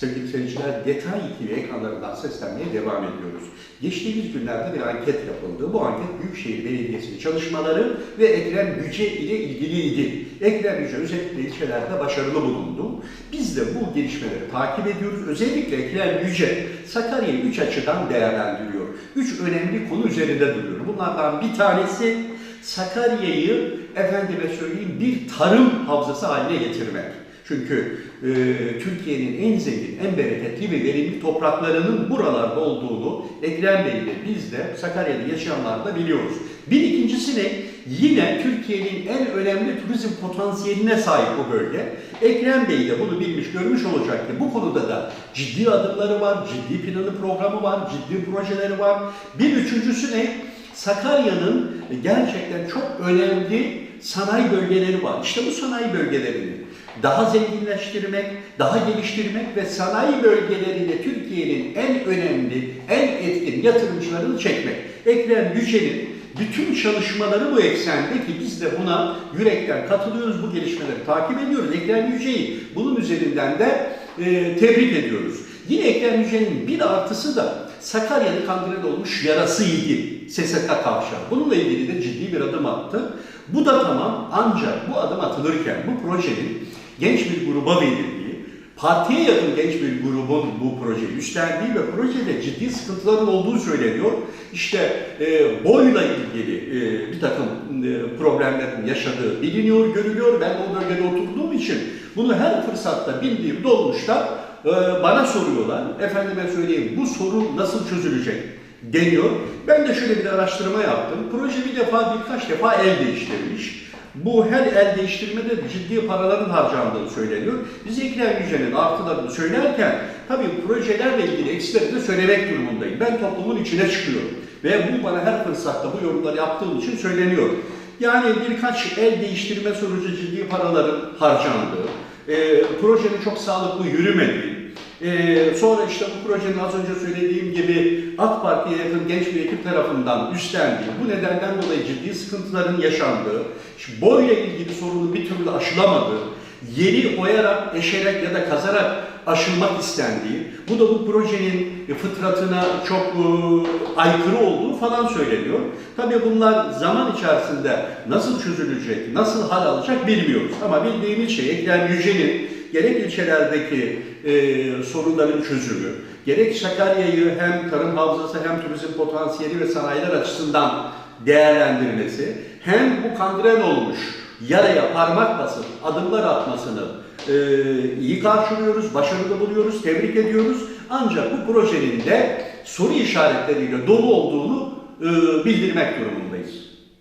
Sevgili seyirciler, Detay TV ekranlarından seslenmeye devam ediyoruz. Geçtiğimiz günlerde bir anket yapıldı. Bu anket Büyükşehir Belediyesi'nin çalışmaları ve Ekrem Yüce ile ilgiliydi. Ekrem Yüce özellikle ilçelerde başarılı bulundu. Biz de bu gelişmeleri takip ediyoruz. Özellikle Ekrem Yüce Sakarya'yı üç açıdan değerlendiriyor. Üç önemli konu üzerinde duruyor. Bunlardan bir tanesi Sakarya'yı efendime söyleyeyim bir tarım havzası haline getirmek. Çünkü e, Türkiye'nin en zengin, en bereketli ve verimli topraklarının buralarda olduğunu Ekrem Bey de biz de Sakarya'da yaşayanlar da biliyoruz. Bir ikincisi ne? Yine Türkiye'nin en önemli turizm potansiyeline sahip bu bölge. Ekrem Bey de bunu bilmiş, görmüş olacak ki bu konuda da ciddi adımları var, ciddi planı programı var, ciddi projeleri var. Bir üçüncüsü ne? Sakarya'nın gerçekten çok önemli sanayi bölgeleri var. İşte bu sanayi bölgelerini daha zenginleştirmek, daha geliştirmek ve sanayi bölgelerinde Türkiye'nin en önemli, en etkin yatırımcılarını çekmek. Ekrem Yücel'in bütün çalışmaları bu eksende ki biz de buna yürekten katılıyoruz, bu gelişmeleri takip ediyoruz. Ekrem Yücel'i bunun üzerinden de e, tebrik ediyoruz. Yine Ekrem Yücel'in bir artısı da Sakarya'nın kandilede olmuş yarasıydı SSK kavşağı. Bununla ilgili de ciddi bir adım attı. Bu da tamam ancak bu adım atılırken bu projenin genç bir gruba verildiği, partiye yakın genç bir grubun bu projeyi üstlendiği ve projede ciddi sıkıntıların olduğu söyleniyor. İşte e, boyla ilgili e, bir takım e, problemlerin yaşadığı biliniyor, görülüyor. Ben o bölgede oturduğum için bunu her fırsatta bildiğim dolmuşta e, bana soruyorlar. Efendime söyleyeyim bu sorun nasıl çözülecek deniyor. Ben de şöyle bir araştırma yaptım. Proje bir defa birkaç defa el değiştirmiş. Bu her el değiştirmede ciddi paraların harcandığı söyleniyor. Biz Ekrem Yücel'in artılarını söylerken tabii projelerle ilgili eksileri de söylemek durumundayım. Ben toplumun içine çıkıyorum. Ve bu bana her fırsatta bu yorumları yaptığım için söyleniyor. Yani birkaç el değiştirme sonucu ciddi paraların harcandığı, e, projenin çok sağlıklı yürümediği, ee, sonra işte bu projenin az önce söylediğim gibi AK Parti'ye yakın genç bir ekip tarafından üstlendiği, bu nedenden dolayı ciddi sıkıntıların yaşandığı, şu boyla ilgili sorunu bir türlü aşılamadığı, yeri oyarak, eşerek ya da kazarak aşılmak istendiği, bu da bu projenin fıtratına çok e, aykırı olduğu falan söyleniyor. Tabii bunlar zaman içerisinde nasıl çözülecek, nasıl hal alacak bilmiyoruz. Ama bildiğimiz şey Ekrem Yücel'in gerek ilçelerdeki e, sorunların çözümü, gerek Sakarya'yı hem tarım havzası hem turizm potansiyeli ve sanayiler açısından değerlendirmesi, hem bu kangren olmuş yaraya parmak basıp adımlar atmasını e, iyi karşılıyoruz, başarılı buluyoruz, tebrik ediyoruz. Ancak bu projenin de soru işaretleriyle dolu olduğunu e, bildirmek durumundayız.